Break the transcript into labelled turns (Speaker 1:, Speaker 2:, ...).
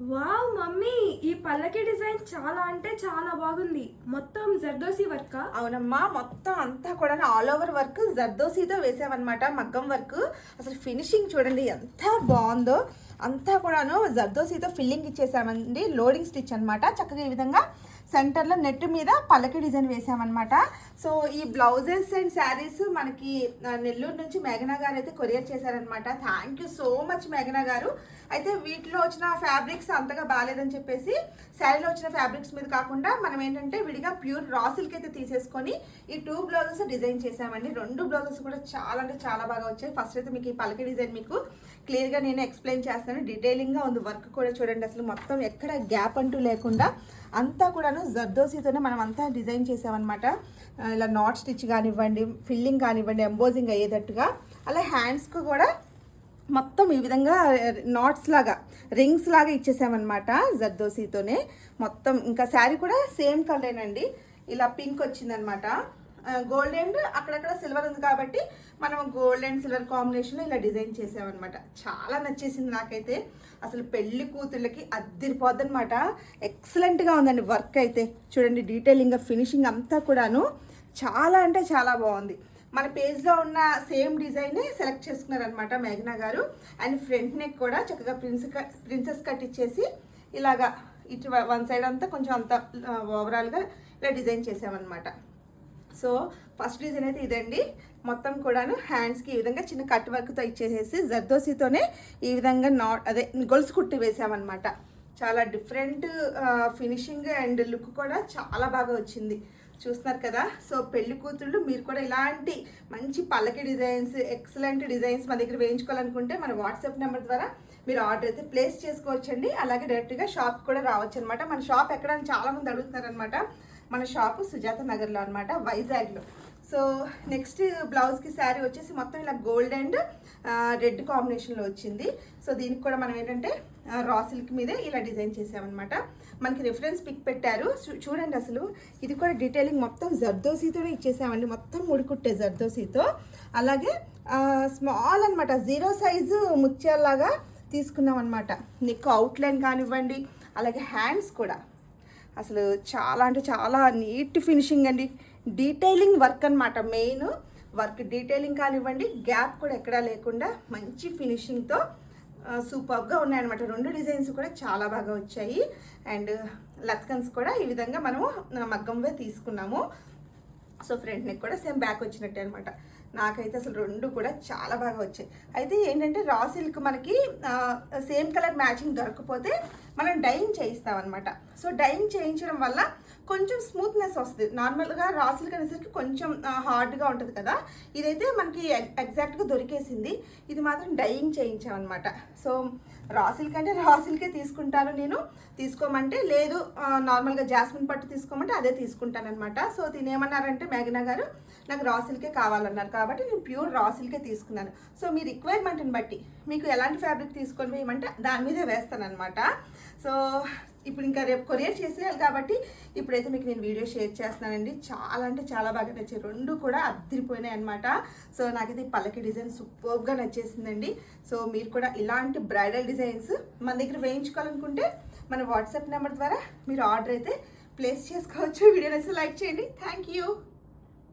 Speaker 1: Wow mummy! ఈ పల్లకి design చాలా అంటే చాలా బాగుంది. మొత్తం జర్దోసి వర్క్
Speaker 2: అవునమ్మా మొత్తం అంతా కూడా ఆల్ ఓవర్ వర్క్ జర్దోసీతో వేసామన్నమాట మగ్గం వర్క్ అసలు ఫినిషింగ్ చూడండి ఎంత బాగుందో. అంతా కూడాను జర్దోసీతో ఫిల్లింగ్ ఇచ్చేసామండి. లోడింగ్ స్టిచ్ అనమాట చక్కగా ఈ విధంగా సెంటర్లో నెట్ మీద పల్లకి డిజైన్ వేసామన్నమాట. సో ఈ బ్లౌజెస్ అండ్ శారీస్ మనకి నెల్లూరు నుంచి మేఘనా గారు అయితే కొరియర్ చేశారనమాట థ్యాంక్ యూ సో మచ్ మేఘనా గారు. అయితే వీటిలో వచ్చిన ఫ్యాబ్రిక్స్ అంతగా బాగాలేదని చెప్పేసి శారీలో వచ్చిన ఫ్యాబ్రిక్స్ మీద కాకుండా మనం ఏంటంటే విడిగా ప్యూర్ రా సిల్క్ అయితే తీసేసుకొని ఈ టూ బ్లౌజెస్ డిజైన్ చేసామండి రెండు బ్లౌజెస్ కూడా చాలా అంటే చాలా బాగా వచ్చాయి. ఫస్ట్ అయితే మీకు ఈ పలక డిజైన్ మీకు క్లియర్గా నేను ఎక్స్ప్లెయిన్ చేస్తాను. డీటెయిలింగ్గా ఉంది. వర్క్ కూడా చూడండి. అసలు మొత్తం ఎక్కడ గ్యాప్ అంటూ లేకుండా అంతా కూడాను జర్దోసీతోనే మనం అంతా డిజైన్ చేసామన్నమాట ఇలా నాట్ స్టిచ్ కానివ్వండి ఫిల్లింగ్ కానివ్వండి ఎంబోజింగ్ అయ్యేటట్టుగా. అలా హ్యాండ్స్కు కూడా మొత్తం ఈ విధంగా నాట్స్ లాగా రింగ్స్ లాగా ఇచ్చేసామన్నమాట జర్దోసీతోనే. మొత్తం ఇంకా శారీ కూడా సేమ్ కలరేనండి ఇలా పింక్ వచ్చిందనమాట గోల్డ్ అండ్ అక్కడక్కడ సిల్వర్ ఉంది కాబట్టి మనం గోల్డ్ అండ్ సిల్వర్ కాంబినేషన్లో ఇలా డిజైన్ చేసామన్నమాట. చాలా నచ్చేసింది నాకైతే. అసలు పెళ్ళి కూతుళ్ళకి అద్దరిపోద్ది అనమాట ఎక్సలెంట్గా ఉందండి వర్క్ అయితే. చూడండి డీటెయిలింగ్ ఫినిషింగ్ అంతా కూడాను చాలా అంటే చాలా బాగుంది. మన పేజ్లో ఉన్న సేమ్ డిజైనే సెలెక్ట్ చేసుకున్నారనమాట మేఘనా గారు. అండ్ ఫ్రంట్ నెక్ కూడా చక్కగా ప్రిన్స్ ప్రిన్సెస్ కట్ ఇచ్చేసి ఇలాగా ఇటు వన్ సైడ్ అంతా కొంచెం అంత ఓవరాల్గా ఇలా డిజైన్ చేసామన్నమాట. సో ఫస్ట్ డిజైన్ అయితే ఇదండి. మొత్తం కూడాను హ్యాండ్స్కి ఈ విధంగా చిన్న కట్ వర్క్తో ఇచ్చేసేసి జర్దోసితోనే ఈ విధంగా నాట్ అదే గొలుసు కుట్టి వేసామన్నమాట. చాలా డిఫరెంట్ ఫినిషింగ్ అండ్ లుక్ కూడా చాలా బాగా వచ్చింది. చూస్తున్నారు కదా? సో పెళ్ళి కూతుళ్ళు మీరు కూడా ఇలాంటి మంచి పల్లకి డిజైన్స్ ఎక్సలెంట్ డిజైన్స్ మా దగ్గర వేయించుకోవాలనుకుంటే మన వాట్సాప్ నెంబర్ ద్వారా మీరు ఆర్డర్ అయితే ప్లేస్ చేసుకోవచ్చండి. అలాగే డైరెక్ట్గా షాప్ కూడా రావచ్చు అనమాట మన షాప్ ఎక్కడ చాలామంది అడుగుతున్నారనమాట మన షాపు సుజాత నగర్లో అనమాట వైజాగ్లో. సో నెక్స్ట్ బ్లౌజ్కి శారీ వచ్చేసి మొత్తం ఇలా గోల్డ్ అండ్ రెడ్ కాంబినేషన్లో వచ్చింది. సో దీనికి కూడా మనం ఏంటంటే రా సిల్క్ మీదే ఇలా డిజైన్ చేసామన్నమాట. మనకి రిఫరెన్స్ పిక్ పెట్టారు. చూడండి అసలు. ఇది కూడా డీటెయిలింగ్ మొత్తం జర్దోసీతోనే ఇచ్చేసామండి. మొత్తం ముడికుట్టే జర్దోసీతో. అలాగే స్మాల్ అనమాట జీరో సైజు ముత్యాల్లాగా తీసుకున్నాం అనమాట నెక్ అవుట్లైన్ కానివ్వండి అలాగే హ్యాండ్స్ కూడా. అసలు చాలా అంటే చాలా నీట్ ఫినిషింగ్ అండి. డీటెయిలింగ్ వర్క్ అనమాట మెయిన్ వర్క్ డీటెయిలింగ్ కానివ్వండి గ్యాప్ కూడా ఎక్కడా లేకుండా మంచి ఫినిషింగ్తో సూపర్గా ఉన్నాయన్నమాట. రెండు డిజైన్స్ కూడా చాలా బాగా వచ్చాయి. అండ్ లత్కన్స్ కూడా ఈ విధంగా మనము మగ్గంవే తీసుకున్నాము. సో ఫ్రంట్ నెక్ కూడా సేమ్ బ్యాక్ వచ్చినట్టే అనమాట నాకైతే అసలు రెండు కూడా చాలా బాగా వచ్చాయి. అయితే ఏంటంటే రా సిల్క్ మనకి సేమ్ కలర్ మ్యాచింగ్ దొరకకపోతే మనం డైయింగ్ చేయిస్తామన్నమాట. సో డైయింగ్ చేయించడం వల్ల కొంచెం స్మూత్నెస్ వస్తుంది. నార్మల్గా రా సిల్క్ అనేసరికి కొంచెం హార్డ్గా ఉంటుంది కదా. ఇదైతే మనకి ఎగ్జాక్ట్గా దొరికేసింది. ఇది మాత్రం డైయింగ్ చేయించామన్నమాట. సో రా సిల్క్ అంటే రా సిల్కే తీసుకుంటాను నేను. తీసుకోమంటే లేదు నార్మల్గా జాస్మిన్ పట్టు తీసుకోమంటే అదే తీసుకుంటానమాట సో తినేమన్నారంటే మేఘనా గారు నాకు రా సిల్కే కావాలన్నారు. కాబట్టి కాబట్టి నేను ప్యూర్ రా సిల్కే తీసుకున్నాను. సో మీ రిక్వైర్మెంట్ని బట్టి మీకు ఎలాంటి ఫ్యాబ్రిక్ తీసుకొని వేయమంటే దాని మీదే వేస్తానన్నమాట. సో ఇప్పుడు ఇంకా రేపు కొరియర్ చేసేయాలి కాబట్టి ఇప్పుడైతే మీకు నేను వీడియో షేర్ చేస్తున్నానండి. చాలా అంటే చాలా బాగా నచ్చాయి. రెండు కూడా అద్దరిపోయినాయి అనమాట సో నాకైతే ఈ పల్లకి డిజైన్ సూపర్గా నచ్చేసిందండి. సో మీరు కూడా ఇలాంటి బ్రైడల్ డిజైన్స్ మన దగ్గర వేయించుకోవాలనుకుంటే మన వాట్సాప్ నెంబర్ ద్వారా మీరు ఆర్డర్ అయితే ప్లేస్ చేసుకోవచ్చు. వీడియో నచ్చితే లైక్ చేయండి. Thank you.